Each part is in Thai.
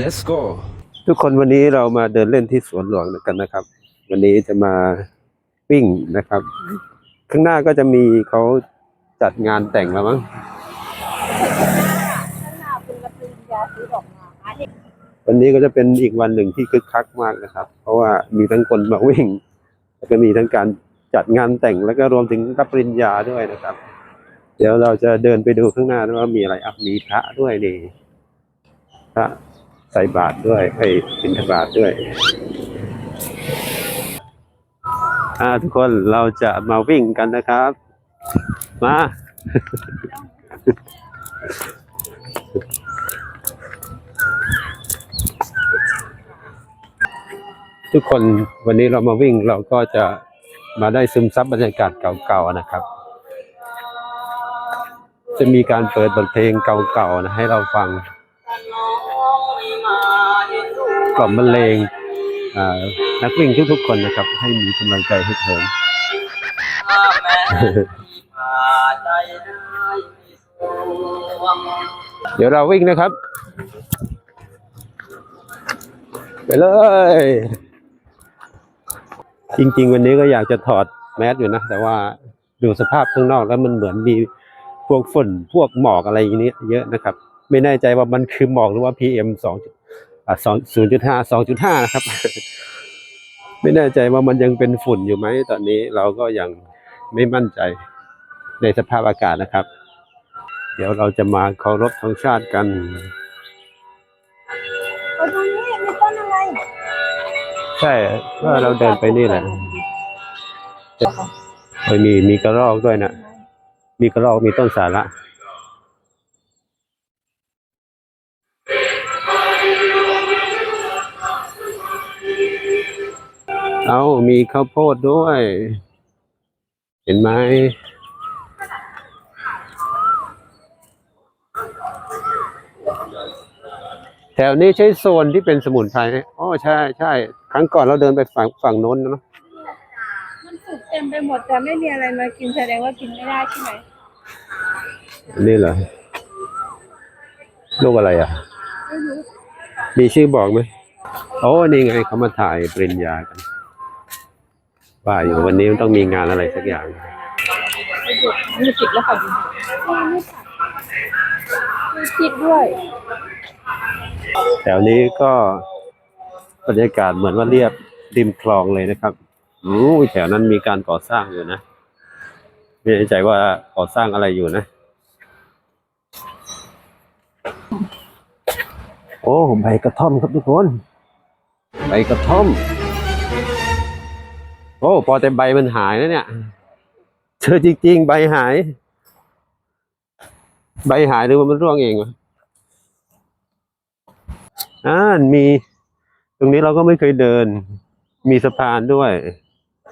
let's go ทุกคนวันนี้เรามาเดินเล่นที่สวนหลวงกันนะครับ วันนี้จะมาวิ่งนะครับ ข้างหน้าก็จะมีเขาจัดงานแต่งแล้วมั้งวันนี้ก็จะเป็นอีกวันหนึ่งที่คึกคักมากนะครับ เพราะว่ามีทั้งคนมาวิ่ง แล้วก็มีทั้งการจัดงานแต่งแล้วก็รวมถึงรับปริญญาด้วยนะครับ เดี๋ยวเราจะเดินไปดูข้างหน้าว่ามีอะไรอะมีพระด้วยนี่พระ ใส่บาตรด้วยไอ้บิณฑบาตด้วยทุกคนเราจะมาวิ่งกันนะครับ มา ทุกคนวันนี้เรามาวิ่งเราก็จะมาได้ซึมซับบรรยากาศเก่าๆนะครับ จะมีการเปิดบทเพลงเก่าๆนะให้เราฟัง กล่อมบรรเลงอ่านักวิ่งทุกๆคนนะครับ ให้มีกำลังใจให้เถิมเดี๋ยวเราวิ่งนะครับ ไปเลย จริง ๆ วันนี้ก็อยากจะถอดแมสอยู่นะ แต่ว่าดูสภาพข้างนอกแล้วมันเหมือนมีพวกฝุ่นพวกหมอกอะไรอย่างนี้เยอะนะครับ ไม่แน่ใจว่ามันคือหมอกหรือว่า PM สองอ่า สองศูนย์จุดห้าสองจุดห้านะครับ ไม่แน่ใจว่ามันยังเป็นฝุ่นอยู่ไหมตอนนี้เราก็ยังไม่มั่นใจในสภาพอากาศนะครับ เดี๋ยวเราจะมาเคารพธงชาติกันเอาดูนี่มีต้นอะไร ใช่ว่าเราเดินไปนี่แหละเฮ้ยมีมีกระรอกด้วยนะมีกระรอกมีต้นสาระ เอามีข้าวโพดด้วย เห็นไหมแถวนี้ใช้โซนที่เป็นสมุนไพรไหมอ๋อใช่ใช่ครั้งก่อนเราเดินไปฝั่งฝั่งโน้นนะเนอะมันสุกเต็มไปหมดแต่ไม่มีอะไรมากินแสดงว่ากินไม่ได้ใช่ไหมอันนี่เหรอลูกอะไรอะไม่รู้มีชื่อบอกไหมโอ้นี่ไงเขามาถ่ายปริญญากัน ว่าอยู่วันนี้มันต้องมีงานอะไรสักอย่างไม่หยุดมีผิดแล้วค่ะดูไม่ผัดมีผิดด้วย แถวนี้ก็บรรยากาศเหมือนว่าเรียบริมคลองเลยนะครับอู้ยแถวนั้นมีการก่อสร้างอยู่นะไม่แน่ใจว่าก่อสร้างอะไรอยู่นะ โอ้ใบกระท่อมครับทุกคน ใบกระท่อม โอ้พอแต่ใบมันหายนะเนี่ย เจอจริง ๆ ใบหาย ใบหายหรือว่ามันร่วงเองวะอ่ามี ตรงนี้เราก็ไม่เคยเดิน มีสะพานด้วย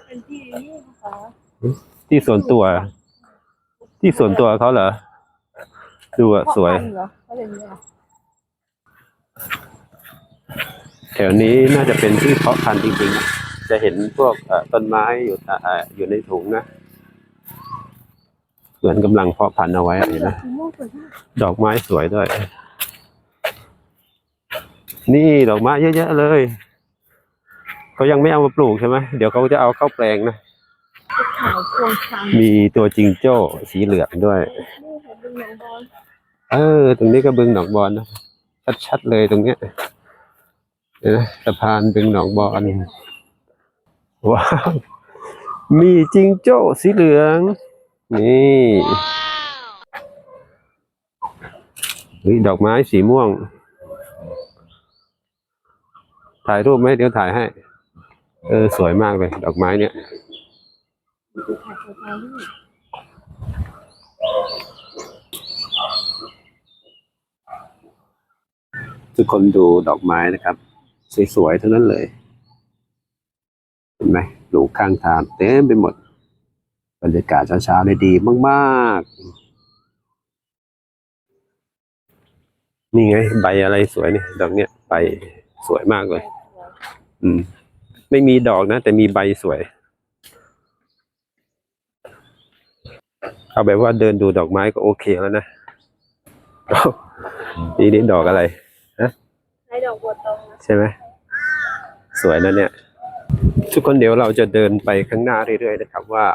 เป็นที่นี่นะคะที่ส่วนตัว ที่ส่วนตัวเขาเหรอ ดูอะสวย เพราะพันธุ์เหรอเขาเรียกอย่างนี้เหรอแถวนี้น่าจะเป็นที่เพาะพันธุ์จริงๆ จะเห็นพวกเอ่อต้นไม้อยู่อ่าอ่าอยู่ในถุงนะเหมือนกำลังเพาะพันธุ์เอาไว้เห็นไหมสีม่วงสวยมากดอกไม้สวยด้วย นี่ดอกไม้เยอะๆเลยเขายังไม่เอามาปลูกใช่ไหมเดี๋ยวเขาจะเอาเข้าแปลงนะขาวพวงช้างมีตัวจิงโจ้สีเหลืองด้วยนี่ค่ะเป็นหนังบอลเออ ตรงนี้ก็บึงหนองบอนนะชัดๆเลยตรงเนี้ยเห็นไหมสะพานบึงหนองบอน ว้าวมีจิงโจ้สีเหลือง นี่ดอกไม้สีม่วง ถ่ายรูปไหมเดี๋ยวถ่ายให้ เออ สวยมากเลย ดอกไม้เนี่ยทุกคนดูดอกไม้นะครับ สวยๆเทั้งนั้นเลย เห็นไหมปลูกข้างทางเต็มไปหมด บรรยากาศเช้าๆเลยดีมากๆ นี่ไง ใบอะไรสวยนี่ดอกเนี้ยใบสวยมากเลย อืม ไม่มีดอกนะ แต่มีใบสวย เอาแบบว่าเดินดูดอกไม้ก็โอเคแล้วนะนี่นี่ดอกอะไรไหนให้ดอกบัวตองนะใช่ไหมสวยนะเนี่ย ทุกคนเดี๋ยวเราจะเดินไปข้างหน้าเรื่อยๆนะครับว่า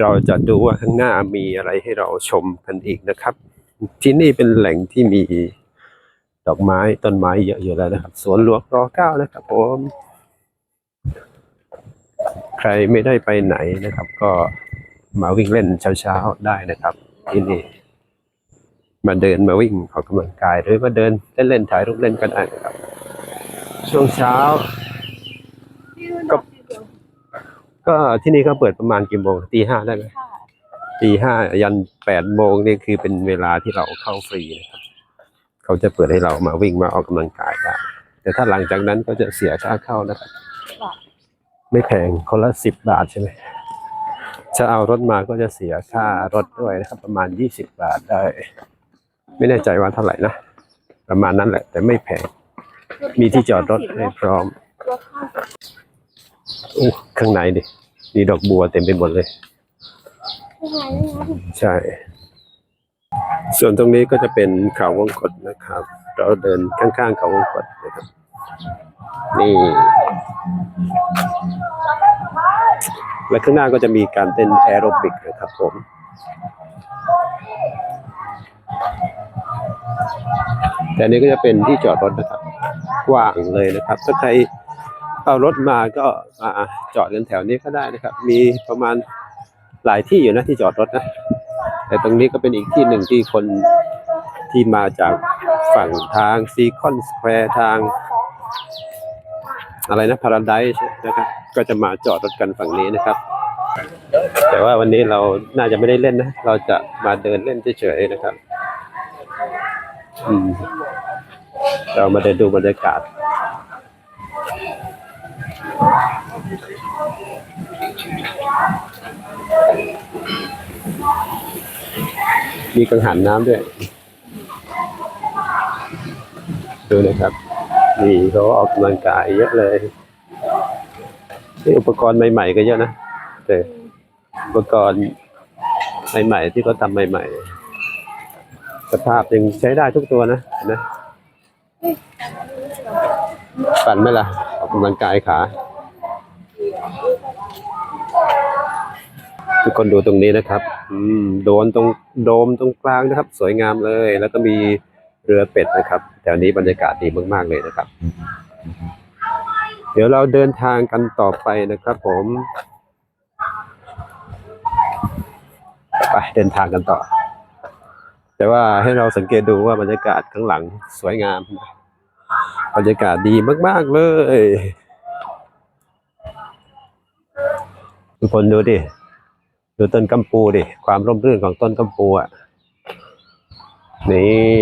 เราจะดูว่าข้างหน้ามีอะไรให้เราชมกันอีกนะครับ ที่นี่เป็นแหล่งที่มีดอกไม้ต้นไม้เยอะอยู่แล้วนะครับสวนหลวงรอเก้านะครับผมใครไม่ได้ไปไหนนะครับ ก็มาวิ่งเล่นเช้าๆได้นะครับ ที่นี่มาเดินมาวิ่งออกกำลังกายหรือมาเดินเล่นๆถ่ายรูปเล่นก็ได้นะครับ ช่วงเช้า กสีเหลืองก็ที่นี่เขาเปิดประมาณกี่โมงตีห้าได้ไหมค่ะตีห้ายันแปดโมงนี่คือเป็นเวลาที่เราเข้าฟรีนะครับเขาจะเปิดให้เรามาวิ่งมาออกกำลังกายได้แต่ถ้าหลังจากนั้นก็จะเสียค่าเข้านะครับไม่แพงคนละสิบบาทใช่ไหมถ้าเอารถมาก็จะเสียค่ารถด้วยนะครับ ประมาณยี่สิบบาทได้ ไม่แน่ใจว่าเท่าไหร่นะประมาณนั้นแหละ แต่ไม่แพงมีที่จอดรถให้พร้อม ตัวข้างอู้ข้างในดิมีดอกบัวเต็มไปหมดเลย ใช่ ส่วนตรงนี้ก็จะเป็นเขาวงกตนะครับ เราเดินข้างๆเขาวงกตนะครับ นี่และข้างหน้าก็จะมีการเต้นแอโรบิกนะครับผม แต่นนี้ก็จะเป็นที่จอดรถนะครับ กว้างเลยนะครับ ถ้าใคร เอารถมาก็มาจอดกันแถวนี้ก็ได้นะครับ มีประมาณหลายที่อยู่นะที่จอดรถนะ แต่ตรงนี้ก็เป็นอีกที่หนึ่งที่คนที่มาจากฝั่งทางซีคอนสแควร์ทาง อะไรนะพาราไดซ์นะครับ ก็จะมาจอดรถกันฝั่งนี้นะครับ แต่ว่าวันนี้เราน่าจะไม่ได้เล่นนะ เราจะมาเดินเล่นเฉยๆนะครับ เรามาเดินดูบรรยากาศ มีกังหันน้ำด้วย ดูนะครับ นี่เขาออกกำลังกายเยอะเลยนี่อุปกรณ์ใหม่ ๆ ก็เยอะนะแต่อุปกรณ์ใหม่ ๆ ที่เขาทำใหม่ ๆ สภาพยังใช้ได้ทุกตัวนะนะปั่นไหมล่ะ ออกกำลังกายขา ทุกคนดูตรงนี้นะครับ อืมโดนตรงโดมตรงกลางนะครับ สวยงามเลย แล้วก็มีเรือเป็ดนะครับแถวนี้บรรยากาศดีมากๆเลยนะครับ เดี๋ยวเราเดินทางกันต่อไปนะครับ ผมไปเดินทางกันต่อ แต่ว่าให้เราสังเกตดูว่าบรรยากาศข้างหลังสวยงาม บรรยากาศดีมาก ๆ เลย ทุกคนดูดิ ดูต้นกัมปูดิ ความร่มรื่นของต้นกัมปูอะ นี่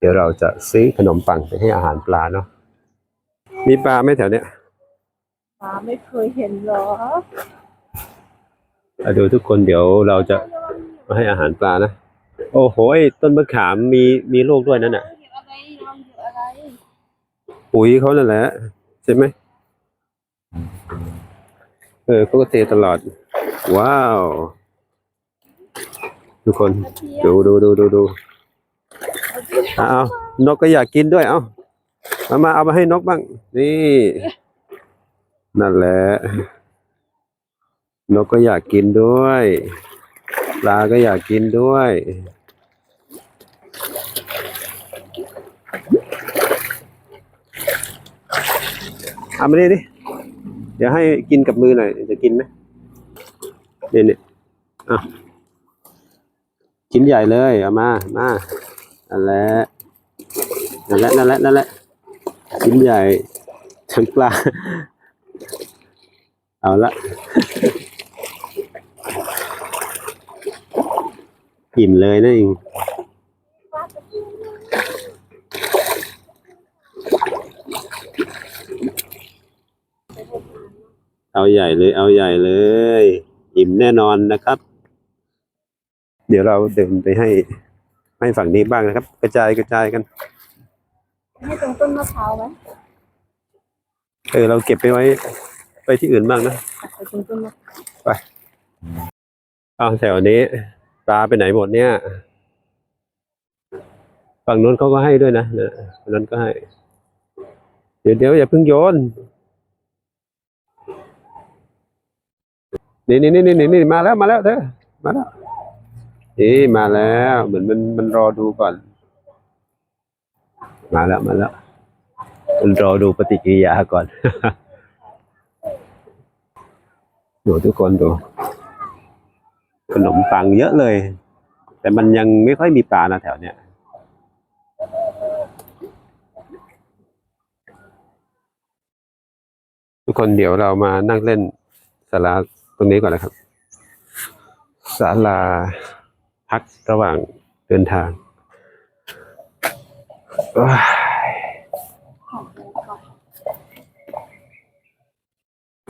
เดี๋ยวเราจะซื้อขนมปังไปให้อาหารปลาเนาะ มีปลาไหมแถวเนี้ยฟ้าไม่เคยเห็นเหรอมาดูทุกคนเดี๋ยวเราจะมาให้อาหารปลานะ โอ้โหยต้นมะขามมีมีลูกด้วยนั่นน่ะเห็นอะไรลองเห็นอะไรปุ๋ยเขานั่นแหละ ใช่ไหม เออเขาก็เทตลอด ว้าว ทุกคน ดูดูดูดูดูเอาเอานกก็อยากกินด้วย เอามามาเอามาให้นกบ้าง นี่ นั่นแหละ นกก็อยากกินด้วย ปลาก็อยากกินด้วย เอามาดิดิ เดี๋ยวให้กินกับมือหน่อย จะกินไหมนี่นี่อะชิ้นใหญ่เลยเอามา มานั่นแหละนั่นแหละนั่นแหละนั่นแหละชิ้นใหญ่ทั้งปลา เอาละอิ่มเลยนะเอง เอาใหญ่เลยเอาใหญ่เลย อิ่มแน่นอนนะครับ เดี๋ยวเราเดินไปให้ให้ฝั่งนี้บ้างนะครับ กระจายกระจายกัน ให้ตรงต้นมะพร้าวไหมเออเราเก็บไปไว้ ไปที่อื่นบ้างนะไปตรงต้นมะพร้าวเอาแถวนี้ปลาไปไหนหมดเนี่ยฝั่งนู้นเขาก็ให้ด้วยนะนะฝั่งนั้นก็ให้ เดี๋ยวเดี๋ยวอย่าเพิ่งโยน นี่นี่นี่นี่นี่มาแล้วมาแล้วเด้อมาแล้วนี่มาแล้วเหมือนมันมันรอดูก่อน มาแล้วมาแล้วมันรอดูปฏิกิริยาก่อนดูทุกคนดูขนมปังเยอะเลย แต่มันยังไม่ค่อยมีปลานะแถวเนี้ยทุกคนเดี๋ยวเรามานั่งเล่นศาลา ตรงนี้ก่อนนะครับศาลาพักระหว่างเดินทาง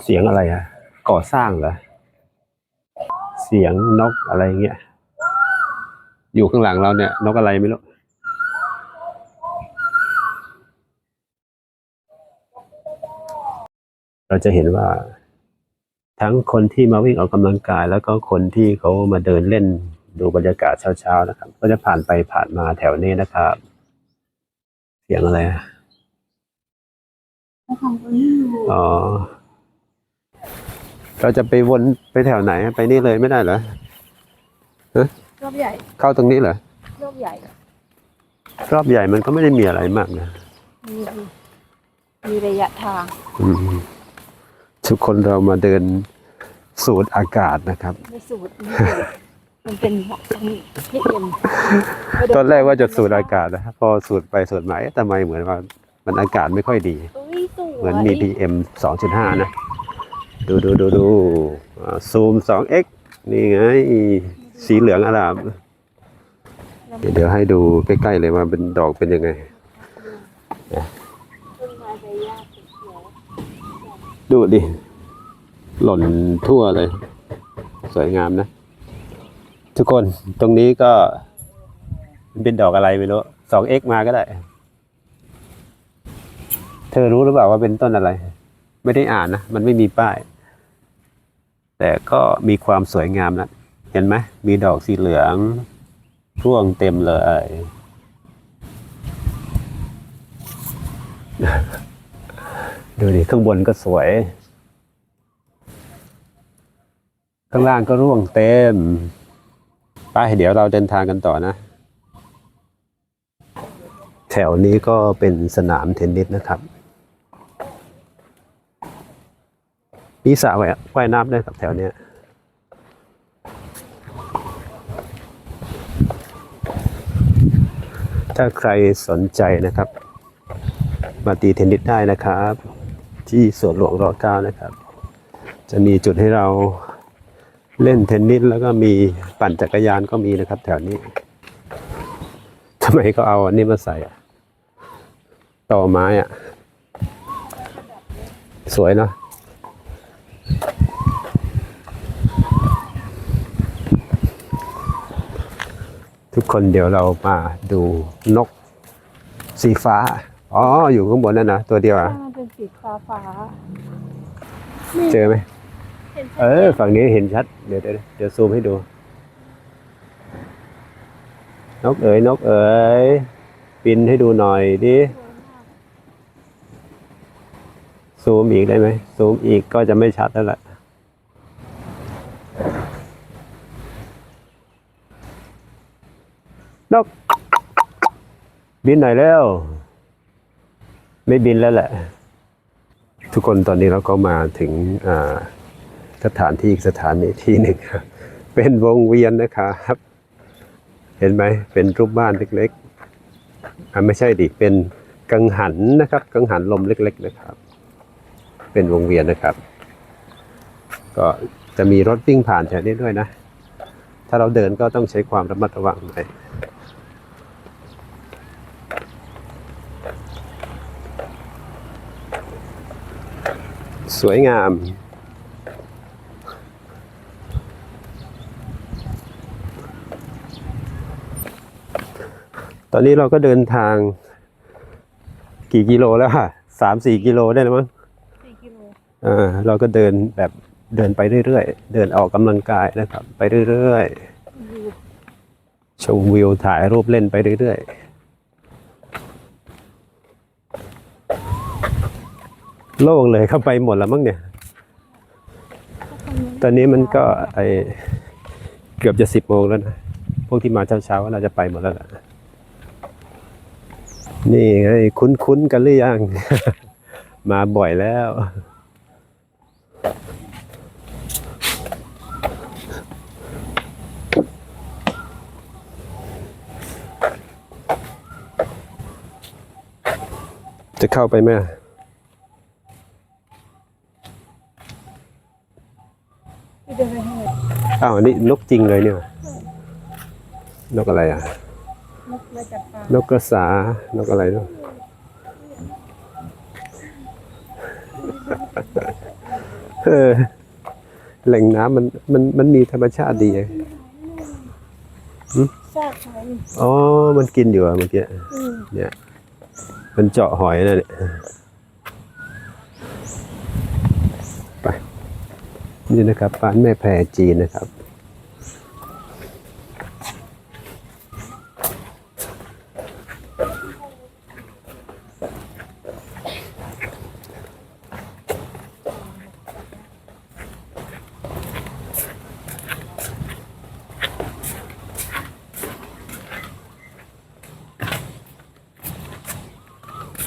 เสียงอะไรอะก่อสร้างเหรอเสียงนกอะไรเงี้ย อยู่ข้างหลังเราเนี่ย นกอะไรไม่รู้เราจะเห็นว่า ทั้งคนที่มาวิ่งออกกำลังกาย แล้วก็คนที่เขามาเดินเล่นดูบรรยากาศเช้าๆนะครับ ก็จะผ่านไปผ่านมาแถวนี้นะครับ เสียงอะไรอะเขาทำตัวนี้อยู่อ๋อเราจะไปวนไปแถวไหนไปนี่เลยไม่ได้เหรอรอบใหญ่ เข้าตรงนี้เหรอรอบใหญ่ รอบใหญ่มันก็ไม่ได้มีอะไรมากนะมีมีระยะทาง อืม ทุกคนเรามาเดินสูดอากาศนะครับ ไม่สูตรไม่สูตรมันเป็นที่เอ็มตอนแรกว่าจะสูดอากาศนะพอสูดไปสูดมาเอ๊ะทำไมเหมือนว่ามันอากาศไม่ค่อยดีเอ้ยสวยเหมือนมี PM 2.5 นะ ดูดูดูดูซูม 2x นี่ไง สีเหลืองอลามเดี๋ยวเดี๋ยวให้ดูใกล้ๆเลยว่าเป็นดอกเป็นยังไงต้นไม้ใบหญ้าเขียว ดูดิ หล่นทั่วเลย สวยงามนะ ทุกคนตรงนี้ก็มันเป็นดอกอะไรไม่รู้ 2x มาก็ได้ เธอรู้หรือเปล่าว่าเป็นต้นอะไร ไม่ได้อ่านนะ มันไม่มีป้าย แต่ก็มีความสวยงามนะเห็นไหมมีดอกสีเหลืองร่วงเต็มเลย ดูดิข้างบนก็สวย ข้างล่างก็ร่วงเต็ม ไปเดี๋ยวเราเดินทางกันต่อนะ แถวนี้ก็เป็นสนามเทนนิสนะครับ มีสระว่ายว่ายน้ำด้วยครับแถวเนี้ยถ้าใครสนใจนะครับ มาตีเทนนิสได้นะครับ ที่สวนหลวงรอเก้านะครับ จะมีจุดให้เราเล่นเทนนิสแล้วก็มีปั่นจักรยานก็มีนะครับ แถวนี้ทำไมก็เอาอันนี้มาใส่อะต่อไม้อะสวยเนาะทุกคนเดี๋ยวเรามาดูนกสีฟ้า อ๋อ อยู่ข้างบนนั่นนะตัวเดียวอะ ฟ้าฟ้าเจอไหมเห็นเออ ฝั่งนี้เห็นชัด เดี๋ยวเดี๋ยวเดี๋ยวซูมให้ดู นกเอ๋ยนกเอ๋ยบินให้ดูหน่อยดิซูมอีกได้ไหมซูมอีกก็จะไม่ชัดแล้วล่ะนกบินหน่อยแล้ว ไม่บินแล้วแหละ ทุกคนตอนนี้เราก็มาถึงสถานที่อีกสถานีที่หนึ่งเป็นวงเวียนนะครับ เห็นไหมเป็นรูปบ้านเล็กๆอ่าไม่ใช่ดิเป็นกังหันนะครับ กังหันลมเล็ก ๆนะครับ เป็นวงเวียนนะครับ ก็จะมีรถวิ่งผ่านแถวนี้ด้วยนะ ถ้าเราเดินก็ต้องใช้ความระมัดระวังหน่อย สวยงาม ตอนนี้เราก็เดินทาง กี่กิโลแล้วค่ะสามสี่กิโลได้แล้วมั้งสี่กิโลอ่าเราก็เดินแบบเดินไปเรื่อยๆ เดินออกกำลังกายนะครับ ไปเรื่อยวิวๆชมวิวถ่ายรูปเล่นไปเรื่อย โล่งเลยเข้าไปหมดแล้วมั้งเนี่ย ตอนนี้มันก็ไอเกือบจะสิบโมงแล้วนะ พวกที่มาเช้าๆเราจะไปหมดแล้วล่ะ นี่ไงคุ้นๆกันหรือยัง มาบ่อยแล้ว จะเข้าไปไหม ที่เดินไปให้เลย อ้าวอันนี้นกจริงเลยเนี่ย นกอะไรอะ นกเลยจัดปลานกกระสา นกอะไรเนาะเออแหล่งน้ำมันมันมันมีธรรมชาติดีไงซากหอย อ๋อ มันกินอยู่อะเมื่อกี้ อืม เนี่ย มันเจาะหอยนะเนี่ย ไป นี่นะครับร้านแม่แพรจีนนะครับ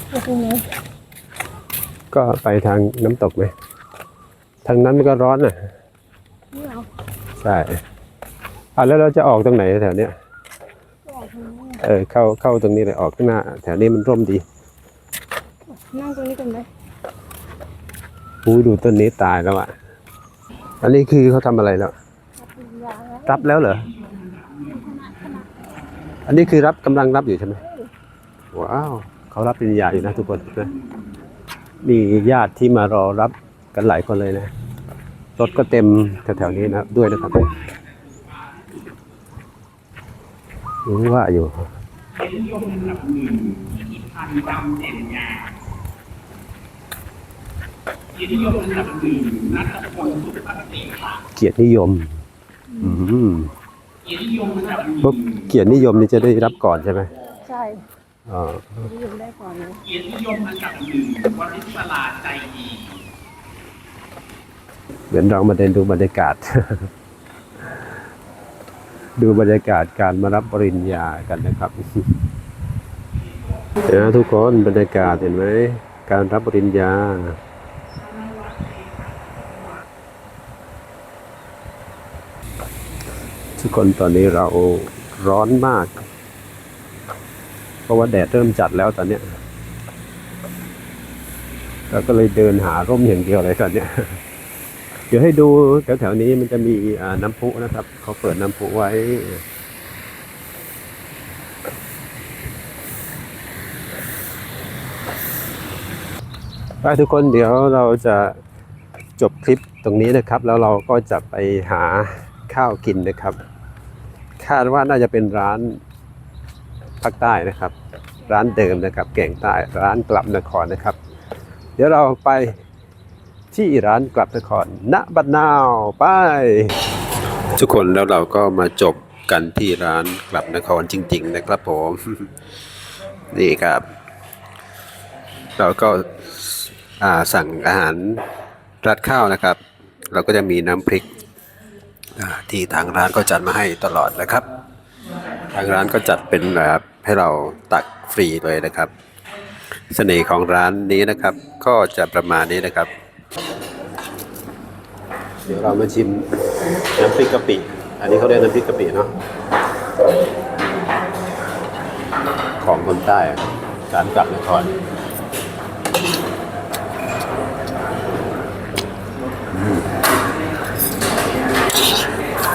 ไปตรงนี้ก็ไปทางน้ำตกไหม ทางนั้นมันก็ร้อนน่ะนี่เหรอใช่อะแล้วเราจะออกตรงไหนแถวเนี้ยก็ออกทางนี้เออเข้าเข้าตรงนี้เลยออกข้างหน้า แถวนี้มันร่มดีนั่งตรงนี้กันไหมอู้ดูต้นนี้ตายแล้วอะ อันนี้คือเขาทำอะไรแล้วยาแล้ว รับแล้วเหรอ อันนี้คือรับกำลังรับอยู่ใช่ไหมว้าวเขารับปริญญาอยู่นะทุกคนนะมีญาติที่มารอรับกันหลายคนเลยนะ รถก็เต็มแถวๆนี้นะด้วยนะครับรู้ว่าอยู่เกียรตินิยมอืมพวกเกียรตินิยมนี่จะได้รับก่อนใช่ไหมใช่อ๋อนิยมได้ก่อนเลยเกียรตินิยมอันดับหนึ่งวริศลาใจดี เดี๋ยวเรามาเดินดูบรรยากาศ ดูบรรยากาศการมารับปริญญากันนะครับนะทุกคนบรรยากาศเห็นไหมการรับปริญญาทุกคนตอนนี้เราร้อนมาก เพราะว่าแดดเริ่มจัดแล้วตอนเนี้ยเราก็เลยเดินหาร่มอย่างเดียวเลยตอนเนี้ย เดี๋ยวให้ดูแถวๆนี้มันจะมีน้ำพุนะครับ เขาเปิดน้ำพุไว้ ไปทุกคนเดี๋ยวเราจะจบคลิปตรงนี้นะครับ แล้วเราก็จะไปหาข้าวกินนะครับ คาดว่าน่าจะเป็นร้านภาคใต้นะครับ ร้านเดิมนะครับ แก่งใต้ร้านกลับนครนะครับ เดี๋ยวเราไป ที่ร้านกลับนครณบัดนาวไป ทุกคนแล้วเราก็มาจบกันที่ร้านกลับนครจริง ๆ นะครับผม นี่ครับ เราก็าสั่งอาหารรัดข้าวนะครับ เราก็จะมีน้ำพริกที่ทางร้านก็จัดมาให้ตลอดนะครับ ทางร้านก็จัดเป็นแบบให้เราตักฟรีเลยนะครับ เสน่ห์ของร้านนี้นะครับ ก็จะประมาณนี้นะครับ เดี๋ยวเรามาชิมน้ำพริกกะปิ อันนี้เขาเรียกน้ำพริกกะปิเนาะ ของคนใต้อะร้านกลับนคร